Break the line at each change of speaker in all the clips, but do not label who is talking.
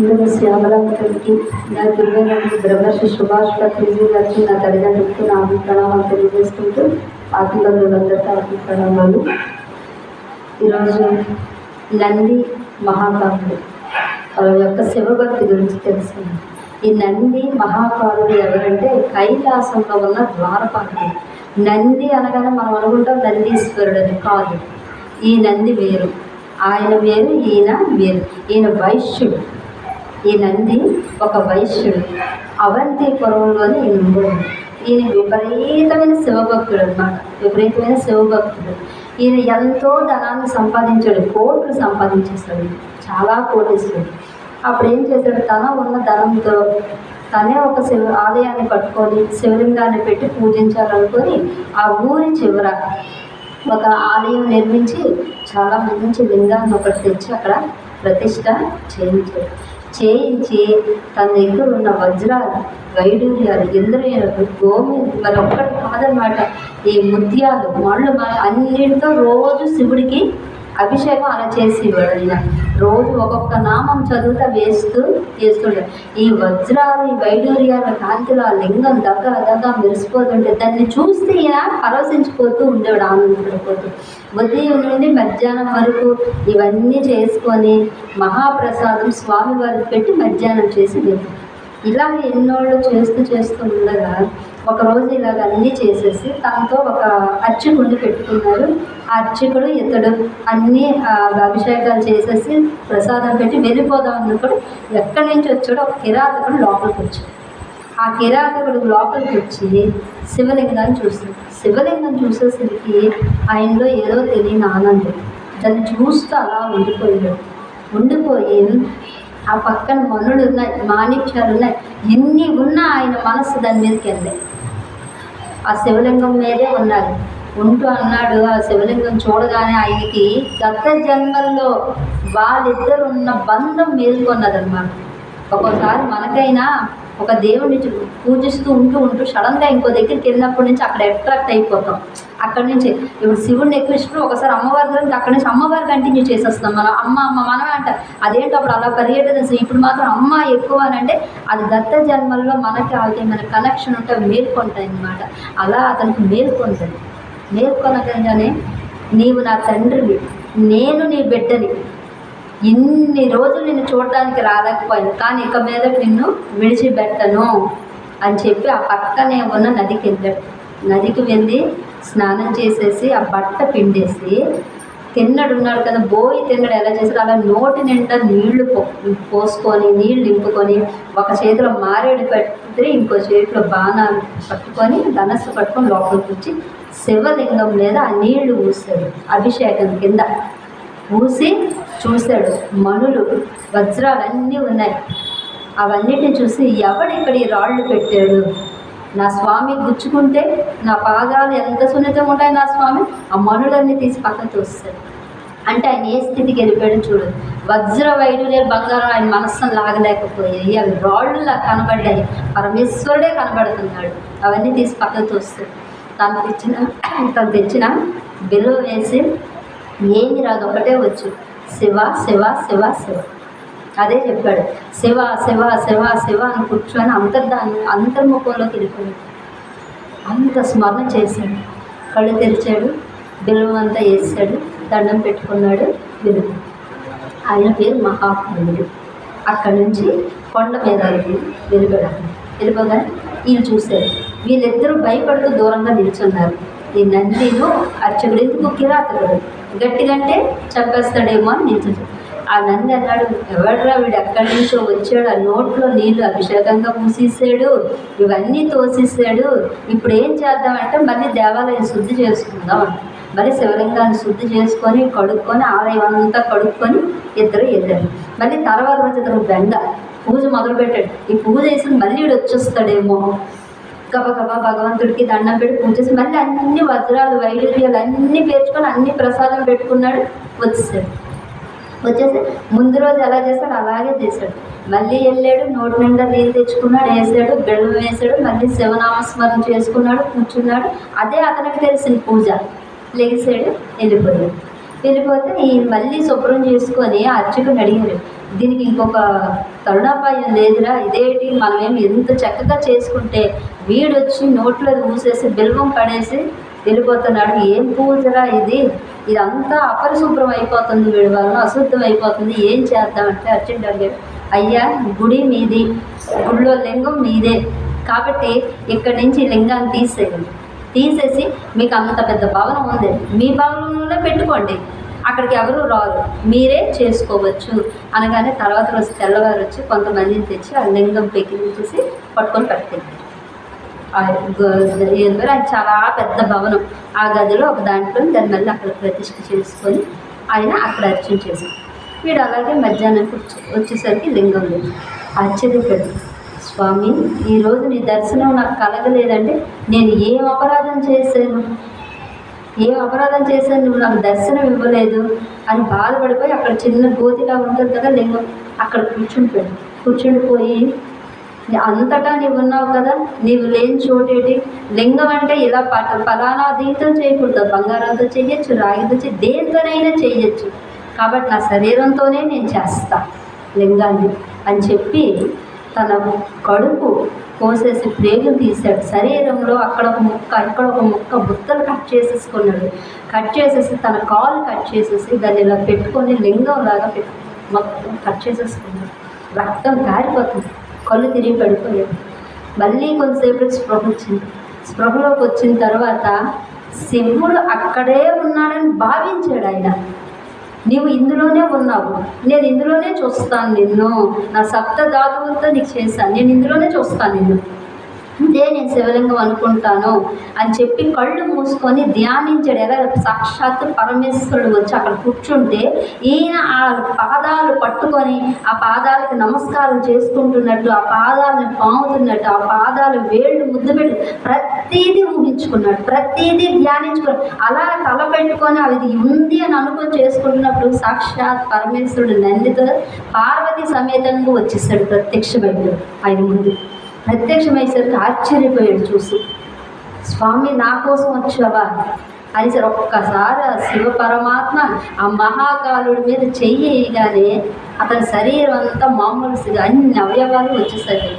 ఇందులో శ్యామలంకరికి నా దుర్గకి బ్రహ్మర్షి సుభాష్ పత్రిజీ గారికి నా తల్లిదండ్రులకు నా అభిప్రణామాలు తెలియజేసుకుంటూ ఆత్మబంధువులందరికీ అభిప్రణామాలు ఈరోజు నంది మహాకారుడు వాళ్ళ యొక్క శివభక్తి గురించి తెలిసింది ఈ నంది మహాకారుడు ఎవరంటే కైలాసంలో ఉన్న ద్వారపాలకుడు నంది అనగానే మనం అనుకుంటాం నందీశ్వరుడు అని కాదు. ఈ నంది వేరు. ఆయన వేరు ఈయన వేరు. ఈయన వైశ్యుడు. ఈ నంది ఒక వైశ్యుడు. అవంతిపురంలోని ఈయన ఉండేవాడు ఈయన విపరీతమైన శివభక్తుడు అనమాట విపరీతమైన శివభక్తుడు. ఈయన ఎంతో ధనాన్ని సంపాదించాడు కోట్లు సంపాదించేశాడు. చాలా కోటిస్తాడు అప్పుడు ఏం చేశాడు? తన ఉన్న ధనంతో తనే ఒక శివ ఆలయాన్ని కట్టుకొని శివలింగాన్ని పెట్టి పూజించాలనుకొని ఆ ఊరి చివర ఒక ఆలయం నిర్మించి చాలా మంచి లింగాన్ని ఒకటి తెచ్చి అక్కడ ప్రతిష్ట చేయించాడు. చేయించి తన దగ్గర ఉన్న వజ్రాలు వైడూర్యాలు ఇంద్రియాలు గోమి మరి ఒక్కటి కాదనమాట ఈ ముత్యాలు మళ్ళు అన్నింటితో రోజు శివుడికి అభిషేకం అలా చేసి ఈయన రోజు ఒక్కొక్క నామం చదువుతా వేస్తూ చేస్తుండే. ఈ వజ్రాలు ఈ వైడూర్యాల కాంతిలో ఆ లింగం దగ్గర దగ్గర మెరిసిపోతుంటే దాన్ని చూస్తే ఈయన పరవశించిపోతూ ఉండేవాడు ఆనందపడిపోతూ ఉదయం నుండి మధ్యాహ్నం వరకు ఇవన్నీ చేసుకొని మహాప్రసాదం స్వామివారికి పెట్టి మధ్యాహ్నం చేసి ఇలా ఎన్నోళ్ళు చేస్తూ చేస్తూ ఉండగా ఒక రోజు ఇలాగ అన్నీ చేసేసి తనతో ఒక అర్చకుడిని పెట్టుకున్నారు. ఆ అర్చకుడు ఇతడు అన్నీ అభిషేకాలు చేసేసి ప్రసాదం పెట్టి వెళ్ళిపోదాం అన్నప్పుడు ఎక్కడి నుంచి వచ్చాడో ఒక కిరాతకుడు లోపలికి వచ్చాడు. ఆ కిరాతకుడు లోపలికి వచ్చి శివలింగాన్ని చూస్తాడు శివలింగం చూసేసరికి ఆయనలో ఏదో తెలియని ఆనందం. దాన్ని చూస్తూ అలా ఉండిపోయాడు. ఉండిపోయి ఆ పక్కన మనులు ఉన్నాయి మాణిక్యాలు ఉన్నాయి ఎన్ని ఉన్నా ఆయన మనసు దాని మీదకి వెళ్ళాయి ఆ శివలింగం మీదే ఉన్నారు. ఉంటూ అన్నాడు ఆ శివలింగం చూడగానే ఆయనకి గత జన్మల్లో వాళ్ళిద్దరు ఉన్న బంధం మేల్కొన్నదన్నమాట. ఒక్కోసారి మనకైనా ఒక దేవుడిని పూజిస్తూ ఉంటూ ఉంటూ సడన్గా ఇంకో దగ్గరికి వెళ్ళినప్పటి నుంచి అక్కడ అట్రాక్ట్ అయిపోతాం. అక్కడి నుంచి ఇప్పుడు శివుడిని ఎక్కువ ఇష్టం ఒకసారి అమ్మవారి గురించి అక్కడి నుంచి అమ్మవారు కంటిన్యూ చేసేస్తాం. మనం అమ్మ అమ్మ మనమే అంట అదేంటో అప్పుడు అలా పర్యటన ఇప్పుడు మాత్రం అమ్మ ఎక్కువ అని అంటే అది దత్త జన్మల్లో మనకి వాళ్ళకి మన కనెక్షన్ ఉంటే మేల్కొంటాయి అనమాట అలా అతనికి మేల్కొంటుంది. మేల్కొనగానే నీవు నా తండ్రివి నేను నీ బిడ్డని ఇన్ని రోజులు నిన్ను చూడడానికి రాలేకపోయాను. కానీ ఇక మీద నిన్ను విడిచిపెట్టను అని చెప్పి ఆ పక్కనే ఉన్న నదికి వెళ్ళాడు నదికి వెళ్ళి స్నానం చేసేసి ఆ బట్ట పిండేసి తిన్నడు ఉన్నాడు కదా బోయి తిన్నడు ఎలా చేశాడు? అలా నోటి నిండా నీళ్ళు పో- పోసుకొని నీళ్ళు నింపుకొని ఒక చేతిలో మారేడు పెట్టి ఇంకో చేతిలో బాణాలు పట్టుకొని ధనస్సు పట్టుకొని లోపలికి వచ్చి శివలింగం మీద ఆ నీళ్ళు పూసాడు అభిషేకం కింద. పూసి చూశాడు. మణులు వజ్రాలన్నీ ఉన్నాయి. అవన్నిటిని చూసి ఎవడిక్కడ ఈ రాళ్ళు పెట్టాడు? నా స్వామి గుచ్చుకుంటే నా పాదాలు ఎంత సున్నితంగా ఉంటాయి నా స్వామి? ఆ మనులన్నీ తీసి పక్కన తోస్తాడు అంటే ఆయన ఏ స్థితికి వెళ్ళిపోయాడు చూడు. వజ్ర వైడులే బంగారం ఆయన మనస్సును లాగలేకపోయాయి అవి రాళ్ళులా కనబడ్డాయి. పరమేశ్వరుడే కనబడుతున్నాడు. అవన్నీ తీసి పక్కన తోస్తాడు తను తెచ్చిన తను తెచ్చిన బిల్లు వేసి ఏమి రాదు ఒకటే వచ్చు. శివ శివ శివ శివ. అదే చెప్పాడు. శివ శివ శివ శివ అని కూర్చొని అంతర్దాన్ని అంతర్ముఖంలోకి వెళ్ళిపోయాడు అంత స్మరణ చేశాడు కళ్ళు తెరిచాడు బిల్వం అంతా వేసాడు దండం పెట్టుకున్నాడు వెలుగు ఆయన పేరు మహాత్ముడు. అక్కడి నుంచి కొండ మీద వెలుగడాడు వెళ్ళిపోగానే వీళ్ళు చూశారు. వీళ్ళిద్దరూ భయపడుతూ దూరంగా నిల్చున్నారు. ఈ నందిను అర్చకుడు ఎందుకు కిరాతకుడు గట్టిగంటే చంపేస్తాడేమో అని నేను ఆ నంది అన్నాడు ఎవడరా వీడు? ఎక్కడి నుంచో వచ్చాడు? ఆ నోట్లో నీళ్ళు అభిషేకంగా పూసేసాడు ఇవన్నీ తోసేసాడు ఇప్పుడు ఏం చేద్దామంటే మళ్ళీ దేవాలయం శుద్ధి చేసుకుందాం మరి శివలింగాన్ని శుద్ధి చేసుకొని కడుక్కొని ఆలయం అంతా కడుక్కొని ఇద్దరు వెళ్ళారు మళ్ళీ తర్వాత రోజు ఇద్దరు బెండ పూజ మొదలుపెట్టాడు. ఈ పూజ చేసి మళ్ళీ వీడు వచ్చేస్తాడేమో. గబగబా భగవంతుడికి దండం పెట్టి పూజ చేసి మళ్ళీ అన్ని వజ్రాలు వైడూర్యాలు అన్నీ పేర్చుకొని అన్ని ప్రసాదం పెట్టుకున్నాడు వచ్చేసాడు. వచ్చేసి ముందు రోజు ఎలా చేస్తాడు అలాగే చేశాడు. మళ్ళీ వెళ్ళాడు నోటి నిండా నీళ్ళు తెచ్చుకున్నాడు వేసాడు బెల్లం వేసాడు మళ్ళీ శివనామస్మరణ చేసుకున్నాడు కూర్చున్నాడు. అదే అతనికి తెలిసిన పూజ. లెగిసాడు వెళ్ళిపోయాడు. వెళ్ళిపోతే ఈ మళ్ళీ శుభ్రం చేసుకొని అర్చకుని అడిగారు దీనికి ఇంకొక తరుణాపాయం లేదురా ఇదేంటి? మనమేం ఎంత చక్కగా చేసుకుంటే వీడొచ్చి నోట్లో మూసేసి బిల్వం పడేసి వెళ్ళిపోతున్నాడు. ఏం పూజరా ఇది? ఇదంతా అపరిశుభ్రం అయిపోతుంది వీడి వల్ల అశుద్ధం అయిపోతుంది. ఏం చేద్దామంటే అర్జెంట్ అడిగాడు అయ్యా గుడి మీది గుడిలో లింగం మీదే. కాబట్టి ఇక్కడి నుంచి లింగాన్ని తీసేయండి. తీసేసి మీకు అంత పెద్ద భవనం ఉంది. మీ భవనంలోనే పెట్టుకోండి. అక్కడికి ఎవరు రారు. మీరే చేసుకోవచ్చు. అనగానే తర్వాత రోజు తెల్లవారు వచ్చి కొంతమందిని తెచ్చి ఆ లింగం పెకిలించేసి పట్టుకొని పట్టుకెళ్ళారు ఆ అది చాలా పెద్ద భవనం. ఆ గదిలో ఒక దాంట్లో దాని మళ్ళీ అక్కడ ప్రతిష్ఠ చేసుకొని ఆయన అక్కడ అర్చన చేశాం వీడు అలాగే మధ్యాహ్నం వచ్చేసరికి లింగం లేదు. ఆశ్చర్యపడి స్వామి ఈరోజు నీ దర్శనం నాకు కలగలేదంటే నేను ఏం అపరాధం చేశాను? ఏం అపరాధం చేశాను? నువ్వు నాకు దర్శనం ఇవ్వలేదు. అని బాధపడిపోయి అక్కడ చిన్న గోతిలా ఉంటుంది కదా లింగం. అక్కడ కూర్చుండిపోయాడు కూర్చుండిపోయి అంతటా నీవు ఉన్నావు కదా నీవు లేని చోటేటి లింగం అంటే ఇలా పట ఫలానా దీంతో చేయకూడదు బంగారంతో చేయొచ్చు రాగితో చేయ దేనితోనైనా చేయొచ్చు. కాబట్టి నా శరీరంతోనే నేను చేస్తా లింగాన్ని అని చెప్పి తన కడుపు కోసేసి ప్రేగులు తీశాడు. శరీరంలో అక్కడ ఒక ముక్క ఇక్కడ ఒక ముక్క బుత్తలు కట్ చేసేసుకున్నాడు. కట్ చేసేసి తన కాలు కట్ చేసేసి దాన్ని ఇలా పెట్టుకొని లింగం లాగా పెట్టు మొత్తం కట్ చేసేసుకున్నాడు. రక్తం కారిపోతుంది. కళ్ళు తిరిగి పడిపోయాడు మళ్ళీ కొంతసేపు స్పృహ వచ్చింది. స్పృహలోకి వచ్చిన తర్వాత శివుడు అక్కడే ఉన్నాడని భావించాడు ఆయన. నీవు ఇందులోనే ఉన్నావు. నేను ఇందులోనే చూస్తాను నిన్ను. నా సప్త ధాతువులతో నీకు చేశాను. నేను ఇందులోనే చూస్తాను నిన్ను. ఇదే నేను శివలింగం అనుకుంటాను అని చెప్పి కళ్ళు మూసుకొని ధ్యానించాడు. ఎలా సాక్షాత్ పరమేశ్వరుడు వచ్చి అక్కడ కూర్చుంటే ఈయన ఆ పాదాలు పట్టుకొని ఆ పాదాలకు నమస్కారం చేసుకుంటున్నట్టు ఆ పాదాలను పాముతున్నట్టు ఆ పాదాలు వేళ్ళు ముద్దు పెట్టి ప్రతీదీ ఊహించుకున్నాడు. ప్రతీదీ ధ్యానించుకున్నాడు. అలా తల పెట్టుకొని అది ఉంది అని అనుకుని చేసుకుంటున్నప్పుడు సాక్షాత్ పరమేశ్వరుడు నందితో పార్వతి సమేతంగా వచ్చేసాడు ప్రత్యక్షమైంది ఆయన ముందు ప్రత్యక్షమయ్యేసరికి ఆశ్చర్యపోయాడు చూసి స్వామి నా కోసం వచ్చావా? అని సార్ ఒక్కసారి ఆ శివ పరమాత్మ ఆ మహాకాలుడి మీద చెయ్యి వేయగానే అతని శరీరం అంతా మామూలు స్థితి అన్ని అవయవాలు వచ్చేసాయి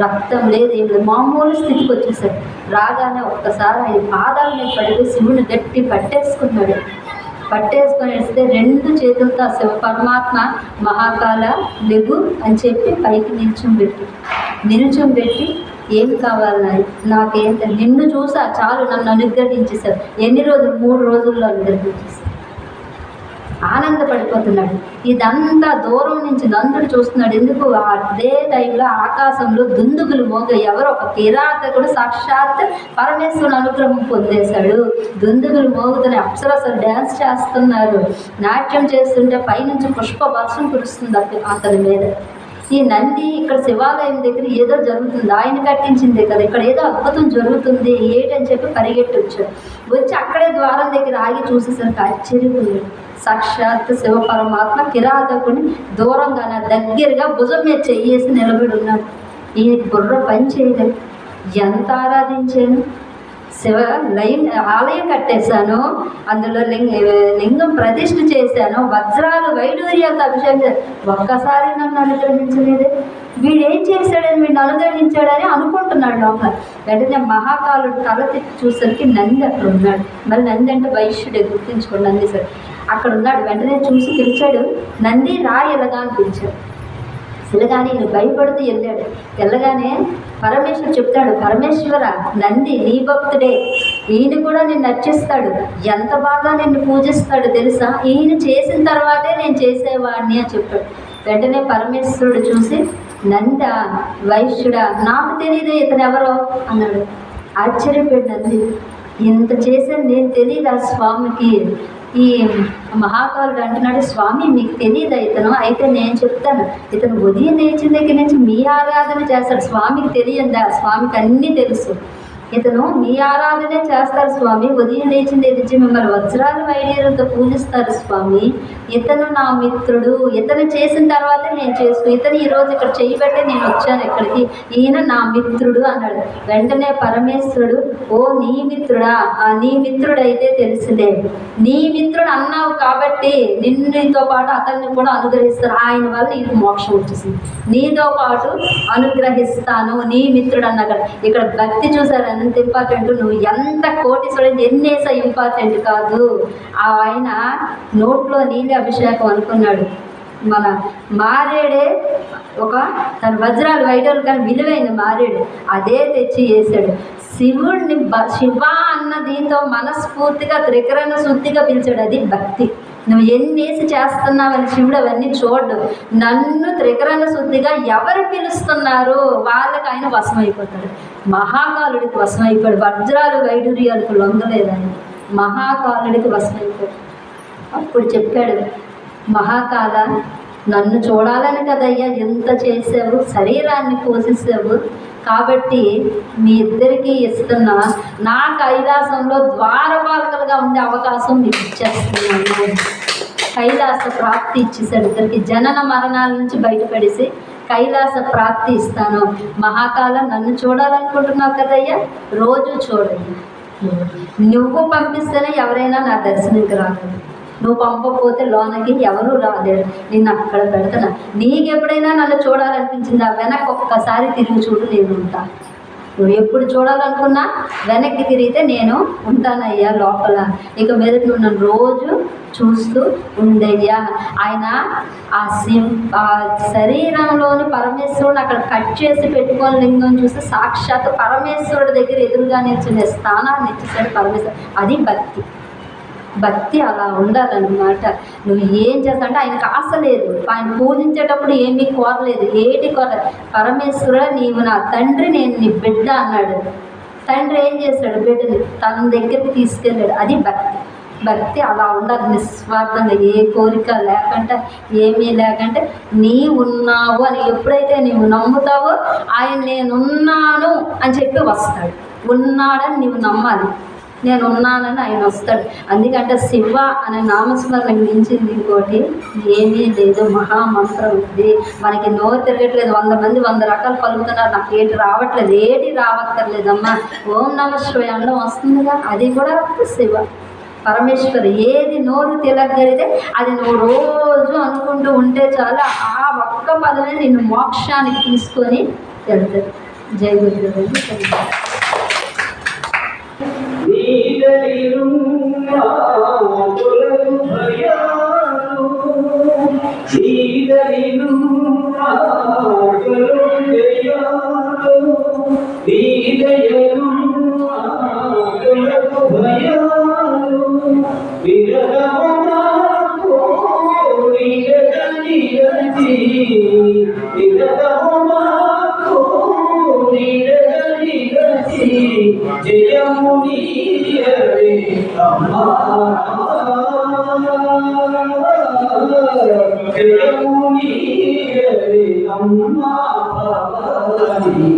రక్తం లేదు ఏం లేదు మామూలు స్థితికి వచ్చేసాడు. రాగానే ఒక్కసారి ఆయన పాదాల మీద పడిపోయి శివుని గట్టి పట్టేసుకున్నాడు. పట్టేసుకొని వేస్తే రెండు చేతులతో శివ పరమాత్మ మహాకాల లెగు అని చెప్పి పైకి నిల్చుంబెట్టి నిలుచం పెట్టి ఏం కావాలి నాయ్ నాకేం నిన్ను చూసా చాలు నన్ను అనుగ్రహించేశారు. ఎన్ని రోజులు? మూడు రోజుల్లో అనుగ్రహించేశారు. ఆనందపడిపోతున్నాడు. ఇదంతా దూరం నుంచి నందుడు చూస్తున్నాడు. ఎందుకు? అదే టైంలో ఆకాశంలో దుందుగులు మోగ ఎవరో ఒక కిరాతకుడు సాక్షాత్ పరమేశ్వరుని అనుగ్రహం పొందేశాడు. దుందుగులు మోగుతున్న అప్సరసలు డ్యాన్స్ చేస్తున్నారు. నాట్యం చేస్తుంటే పైనుంచి పుష్ప వర్షం కురుస్తుంది అతని మీద. ఈ నంది ఇక్కడ శివాలయం దగ్గర ఏదో జరుగుతుంది. ఆయన కట్టించిందే కదా. ఇక్కడ ఏదో అద్భుతం జరుగుతుంది. ఏంటని చెప్పి పరిగెట్టి వచ్చాడు వచ్చి అక్కడే ద్వారం దగ్గర ఆగి చూసేసరికి ఆశ్చర్యపోయాడు. సాక్షాత్ శివ పరమాత్మ కిరాతకుని దూరంగా దగ్గరగా భుజం మీద చెయ్యేసి నిలబడి ఉన్నాడు. ఈయనకి బుర్ర పని చేయలేదు. ఎంత ఆరాధించాను? శివ లైన్ ఆలయం కట్టేశాను. అందులో లింగ లింగం ప్రతిష్ఠ చేశాను. వజ్రాలు వైడూర్యాలు అభిషేకం ఒక్కసారి నన్ను అనుగ్రహించలేదే. వీడేం చేశాడని వీడిని అనుగ్రహించాడని అనుకుంటున్నాడు లోపల. వెంటనే మహాకాలుడు తల తిప్పి చూసరికి నంది అక్కడ ఉన్నాడు. మరి నంది అంటే వైశ్యుడే గుర్తించుకోండి నంది సార్. అక్కడ ఉన్నాడు. వెంటనే చూసి పిలిచాడు నంది రా ఎలాగా? అని పిలిచాడు. పిల్లగానే ఈయన భయపడుతూ వెళ్ళాడు. వెళ్ళగానే పరమేశ్వరు చెప్తాడు పరమేశ్వర నంది నీ భక్తుడే. ఈయన కూడా నిన్ను నర్చిస్తాడు ఎంత బాగా నిన్ను పూజిస్తాడు తెలుసా? ఈయన చేసిన తర్వాతే నేను చేసేవాడిని అని చెప్పాడు. వెంటనే పరమేశ్వరుడు చూసి నంద వైశ్యుడా నాకు తెలియదు ఇతను ఎవరో అన్నాడు. ఆశ్చర్యపోయాడు నంది. ఇంత చేశాను నేను తెలియదు ఆ స్వామికి? ఈ మహాకాలుడు అంటున్నాడు స్వామి మీకు తెలియదా ఇతను? అయితే నేను చెప్తాను. ఇతను ఉదయం లేచిన దగ్గర నుంచి మీ ఆరాధన చేస్తాడు. స్వామికి తెలియదా? స్వామికి అన్నీ తెలుసు. ఇతను మీ ఆరాధనే చేస్తారు స్వామి. ఉదయం లేచింది ఎదిచి మిమ్మల్ని వజ్రాల వైడీరులతో పూజిస్తారు స్వామి. ఇతను నా మిత్రుడు. ఇతను చేసిన తర్వాతే నేను చేసుకు ఇతను ఈరోజు ఇక్కడ చేయబట్టే నేను వచ్చాను ఇక్కడికి. ఈయన నా మిత్రుడు అన్నాడు. వెంటనే పరమేశ్వరుడు ఓ నీ మిత్రుడా ఆ నీ మిత్రుడైతే తెలిసిందే. నీ మిత్రుడు అన్నావు కాబట్టి నిన్నుతో పాటు అతన్ని కూడా అనుగ్రహిస్తారు. ఆయన వల్ల నీకు మోక్షం వచ్చేసింది. నీతో పాటు అనుగ్రహిస్తాను. నీ మిత్రుడు అన్నాక ఇక్కడ భక్తి చూసారు అంత ఇంపార్టెంట్ నువ్వు ఎంత కోటీశ్వరుడు ఎన్నేసా ఇంపార్టెంట్ కాదు. ఆ ఆయన నోట్లో నీళ్ళ అభిషేకం అనుకున్నాడు. మన మారేడే ఒక తన వజ్రాలు వైడలు కానీ విలువైన మారేడు అదే తెచ్చి వేసాడు శివుడిని బ శివ అన్న దీంతో మనస్ఫూర్తిగా త్రికరణ శుద్ధిగా పిలిచాడు. అది భక్తి. నువ్వు ఎన్నేసి చేస్తున్నావని శివుడు అవన్నీ చూడు నన్ను త్రికరణ శుద్ధిగా ఎవరు పిలుస్తున్నారు వాళ్ళకి ఆయన వశమైపోతాడు. మహాకాలుడికి వశమైపోయాడు వజ్రాలు వైడూర్యాలకు లొంగలేదని మహాకాలుడికి వశమైపోయాడు అప్పుడు చెప్పాడు మహాకాల నన్ను చూడాలని కదయ్యా. ఎంత చేసావు శరీరాన్ని పోషిస్తావు కాబట్టి మీ ఇద్దరికీ ఇస్తున్నా నా కైలాసంలో ద్వారపాలకలుగా ఉండే అవకాశం మీకు ఇచ్చేస్తున్నాను. కైలాస ప్రాప్తి ఇచ్చేసాడు ఇద్దరికి. జనన మరణాల నుంచి బయటపడేసి కైలాస ప్రాప్తి ఇస్తాను. మహాకాలం నన్ను చూడాలనుకుంటున్నావు కదయ్యా? రోజు చూడయ్యా నువ్వు పంపిస్తేనే ఎవరైనా నా దర్శనంకి రాగలరు. నువ్వు పంపకపోతే లోనకి ఎవరూ రాలేరు. నిన్ను అక్కడ పెడతాను. నీకు ఎప్పుడైనా నన్ను చూడాలనిపించిందా? వెనక్కి ఒక్కసారి తిరిగి చూడు నేను ఉంటాను నువ్వు ఎప్పుడు చూడాలనుకున్నా వెనక్కి తిరిగితే నేను ఉంటానయ్యా లోపల. ఇక మీద నువ్వు నన్ను రోజు చూస్తూ ఉండయ్యా. ఆయన ఆ సిం ఆ శరీరంలోని పరమేశ్వరుడు అక్కడ కట్ చేసి పెట్టుకొని లింగం చూస్తే సాక్షాత్ పరమేశ్వరుడి దగ్గర ఎదురుగా నిల్చునే స్థానాన్ని ఇచ్చేసాడు పరమేశ్వరుడు. అది భక్తి. భక్తి అలా ఉండాలన్నమాట. నువ్వు ఏం చేస్తా అంటే ఆయనకు ఆశ లేదు ఆయన పూజించేటప్పుడు ఏమీ కోరలేదు. ఏటి కోర పరమేశ్వర నీవు నా తండ్రి నేను నీ బిడ్డ అన్నాడు. తండ్రి ఏం చేశాడు బిడ్డని తన దగ్గరికి తీసుకెళ్ళాడు. అది భక్తి. భక్తి అలా ఉండాలి. నిస్వార్థంగా ఏ కోరిక లేకుండా ఏమీ లేకంటే నీ ఉన్నావు అని ఎప్పుడైతే నీవు నమ్ముతావో ఆయన నేనున్నాను అని చెప్పి వస్తాడు. ఉన్నాడని నీవు నమ్మాలి. నేను ఉన్నానని ఆయన వస్తాడు. అందుకంటే శివ అనే నామస్మరణకు మించింది ఇంకోటి ఏమీ లేదు. మహామంత్రం ఉంది. మనకి నోరు తిరగట్లేదు. వంద మంది వంద రకాలు పలుకుతున్నారు. నాకు ఏటి రావట్లేదు? ఏటి రావక్కర్లేదమ్మా. ఓం నమ శివాయంలో వస్తుందిగా. అది కూడా శివ. పరమేశ్వరు ఏది నోరు తిరగలిగితే అది నువ్వు రోజు అనుకుంటూ ఉంటే చాలు ఆ ఒక్క పదమే నిన్ను మోక్షానికి తీసుకొని వెళ్తుంది జై
నీదరినున్నాకులకు జయము నీయవే అమ్మా భవాని